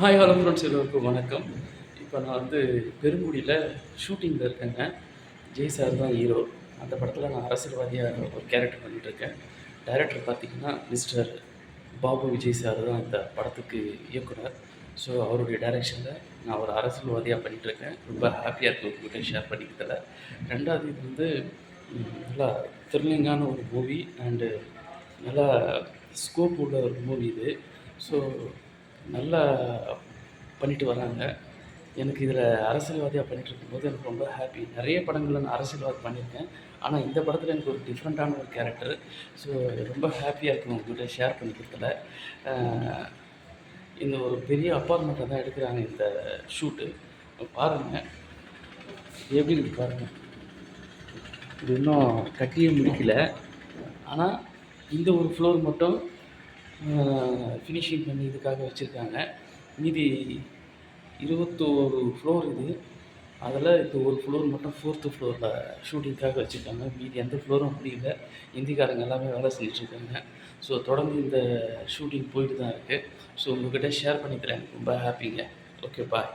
Hi hello friends எல்லோருக்கும் வணக்கம். இப்போ நான் வந்து பெருங்குடியில் ஷூட்டிங்கில் இருக்கேங்க. ஜெய் சார் தான் ஹீரோ அந்த படத்தில் நான் அரசியல்வாதியாக ஒரு கேரக்டர் பண்ணிகிட்ருக்கேன் டைரக்டர் பார்த்தீங்கன்னா மிஸ்டர் பாபு விஜய் சார் தான் இந்த படத்துக்கு இயக்குனர். ஸோ அவருடைய டைரெக்ஷனில் நான் ஒரு அரசியல்வாதியாக பண்ணிகிட்ருக்கேன் ரொம்ப ஹாப்பியாக இருக்குது உங்கள்கிட்ட ஷேர் பண்ணிக்கிறதுல. ரெண்டாவது இது வந்து நல்லா த்ரில்லிங்கான ஒரு மூவி அண்டு நல்லா ஸ்கோப் உள்ள ஒரு மூவி இது. ஸோ நல்லா பண்ணிட்டு வராங்க. எனக்கு இதில் அரசியல்வாதியாக பண்ணிகிட்டு இருக்கும்போது எனக்கு ரொம்ப ஹாப்பி நிறைய படங்களில் நான் அரசியல்வாதி பண்ணியிருக்கேன். ஆனால் இந்த படத்தில் எனக்கு ஒரு டிஃப்ரெண்ட்டான ஒரு கேரக்டர் ஸோ ரொம்ப ஹாப்பியாக இருக்கும் உங்கள்கிட்ட ஷேர் பண்ணிக்கிறதுல. இந்த ஒரு பெரிய அப்பார்ட்மெண்ட்டை தான் எடுக்கிறாங்க இந்த ஷூட்டு பாருங்கள் எப்படி இருக்கு பாருங்கள் இது இன்னும் கட்டியே முடிக்கல. ஆனால் இந்த ஒரு ஃப்ளோர் மட்டும் ஃபினிஷிங் பண்ணி இதுக்காக வச்சுருக்காங்க. மீதி இருபத்தோரு ஃப்ளோர் இது. அதில் இந்த ஒரு ஃப்ளோர் மட்டும் ஃபோர்த்து ஃப்ளோரில் ஷூட்டிங்க்காக வச்சுருக்காங்க. மீதி எந்த ஃப்ளோரும் முடியல. ஹிந்திக்காரங்க எல்லாமே வேலை செஞ்சுட்ருக்காங்க ஸோ தொடர்ந்து இந்த ஷூட்டிங் போயிட்டு தான் இருக்குது ஸோ உங்கள்கிட்ட ஷேர் பண்ணிக்கிறேன். ரொம்ப ஹாப்பிங்க ஓகே பாய்